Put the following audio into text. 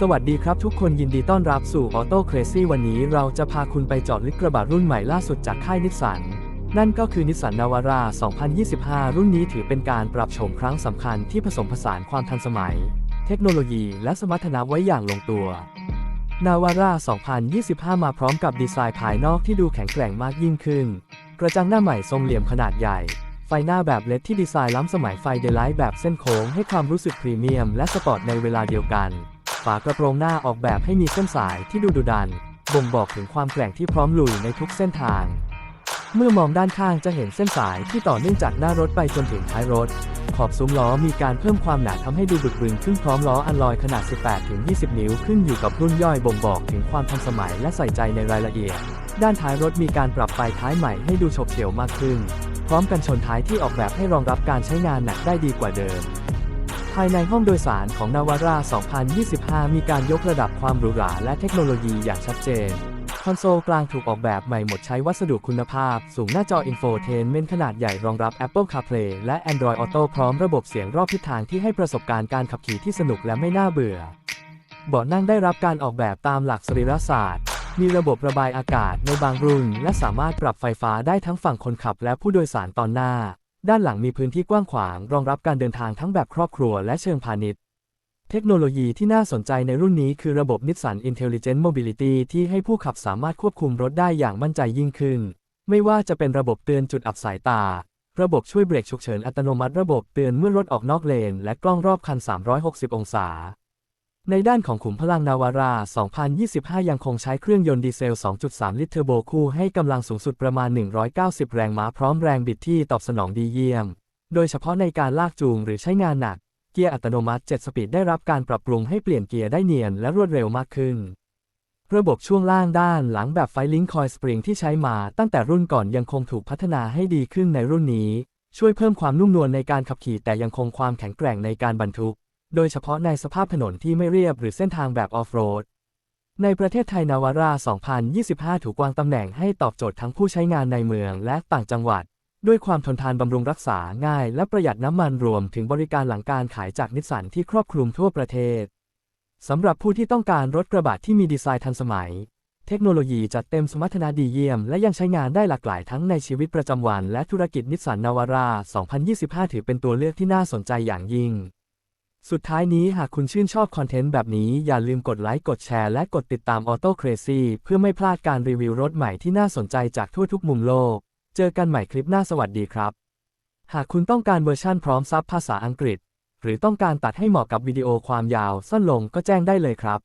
สวัสดีครับทุกคนยินดีต้อนรับสู่ Auto Crazy วันนี้เราจะพาคุณไปจอดลึกกระบะรุ่นใหม่ล่าสุดจากค่ายนิสสัน นั่นก็คือนิสสันนาวาร่า 2025 รุ่นนี้ถือเป็นการปรับโฉมครั้งสำคัญที่ผสมผสานความทันสมัย เทคโนโลยีและสมรรถนะไว้อย่างลงตัวนาวาร่า 2025 มาพร้อมกับดีไซน์ภายนอกที่ดูแข็งแกร่งมากยิ่งขึ้น กระจังหน้าใหม่ทรงเหลี่ยมขนาดใหญ่ ไฟหน้าแบบเลดที่ดีไซน์ล้ำสมัยไฟเดย์ไลท์แบบเส้นโค้งให้ความรู้สึกพรีเมียมและสปอร์ตในเวลาเดียวกัน ฝากระโปรงหน้าออกแบบให้มีเส้นสายที่ดูดุดัน บ่งบอกถึงความแกร่งที่พร้อมลุยในทุกเส้นทาง เมื่อมองด้านข้างจะเห็นเส้นสายที่ต่อเนื่องจากหน้ารถไปจนถึงท้ายรถ ขอบซุ้มล้อมีการเพิ่มความหนาทำให้ดูบึกบึนขึ้นพร้อมล้ออันลอยขนาด 18-20 นิ้วขึ้นอยู่กับรุ่นย่อยบ่งบอกถึงความทันสมัยและใส่ใจในรายละเอียด ด้านท้ายรถมีการปรับไฟท้ายใหม่ให้ดูโฉบเฉี่ยวมากขึ้น พร้อมกันชนท้ายที่ออกแบบให้รองรับการใช้งานหนักได้ดีกว่าเดิม ภายในห้องโดยสารของนาวาร่า 2025 มีการยกระดับความหรูหราและเทคโนโลยีอย่างชัดเจน คอนโซลกลางถูกออกแบบใหม่หมดใช้วัสดุคุณภาพ สูงหน้าจออินโฟเทนเมนต์ขนาดใหญ่รองรับ Apple CarPlay และ Android Auto พร้อมระบบเสียงรอบทิศทางที่ให้ประสบการณ์การขับขี่ที่สนุกและไม่น่าเบื่อ เบาะนั่งได้รับการออกแบบตามหลักสรีรศาสตร์ มีระบบระบายอากาศในบางรุ่น และสามารถปรับไฟฟ้าได้ทั้งฝั่งคนขับและผู้โดยสารตอนหน้า ด้านหลังมีพื้นที่กว้างขวาง รองรับการเดินทางทั้งแบบครอบครัวและเชิงพาณิชย์ เทคโนโลยีที่น่าสนใจในรุ่นนี้คือระบบ Nissan Intelligent Mobility ที่ให้ผู้ขับสามารถควบคุมรถได้อย่างมั่นใจยิ่งขึ้น ไม่ว่าจะเป็นระบบเตือนจุดอับสายตา ระบบช่วยเบรกฉุกเฉินอัตโนมัติ ระบบเตือนเมื่อรถออกนอกเลน และกล้องรอบคัน 360 องศา ในด้านของขุมพลังนาวารา 2025 ยังคงใช้เครื่องยนต์ดีเซล 2.3 ลิตรเทอร์โบคู่ให้กำลังสูงสุดประมาณ 190 แรงม้าพร้อมแรงบิดที่ตอบสนองดีเยี่ยม โดยเฉพาะในการลากจูงหรือใช้งานหนัก เกียร์อัตโนมัติ 7 สปีดได้รับการปรับปรุงให้เปลี่ยนเกียร์ได้เนียนและรวดเร็วมากขึ้น ระบบช่วงล่างด้านหลังแบบไฟลิงคอยสปริงที่ใช้มาตั้งแต่รุ่นก่อนยังคงถูกพัฒนาให้ดีขึ้นในรุ่นนี้ ช่วยเพิ่มความนุ่มนวลในการขับขี่แต่ยังคงความแข็งแกร่งในการบรรทุก โดยเฉพาะในสภาพถนนที่ไม่เรียบหรือเส้นทางแบบออฟโรด ในประเทศไทยนาวาร่า 2025 ถูกวางตำแหน่งให้ตอบโจทย์ทั้งผู้ใช้งานในเมืองและต่างจังหวัด ด้วยความทนทานบำรุงรักษาง่ายและประหยัดน้ำมันรวมถึงบริการหลังการขายจากนิสสันที่ครอบคลุมทั่วประเทศสำหรับผู้ที่ต้องการรถกระบะที่มีดีไซน์ทันสมัย เทคโนโลยีจัดเต็มสมรรถนะดีเยี่ยม และยังใช้งานได้หลากหลายทั้งในชีวิตประจำวันและธุรกิจนิสสันนาวาร่า 2025 ถือเป็นตัวเลือกที่น่าสนใจอย่างยิ่ง สุดท้ายนี้หากคุณชื่นชอบคอนเทนต์แบบนี้อย่าลืมกดไลค์กดแชร์และกดติดตาม Auto Crazy เพื่อไม่พลาดการรีวิวรถใหม่ที่น่าสนใจจากทั่วทุกมุมโลก เจอกันใหม่คลิปหน้าสวัสดีครับ หากคุณต้องการเวอร์ชั่นพร้อมซับภาษาอังกฤษ หรือต้องการตัดให้เหมาะกับวิดีโอความยาวสั้นลงก็แจ้งได้เลยครับ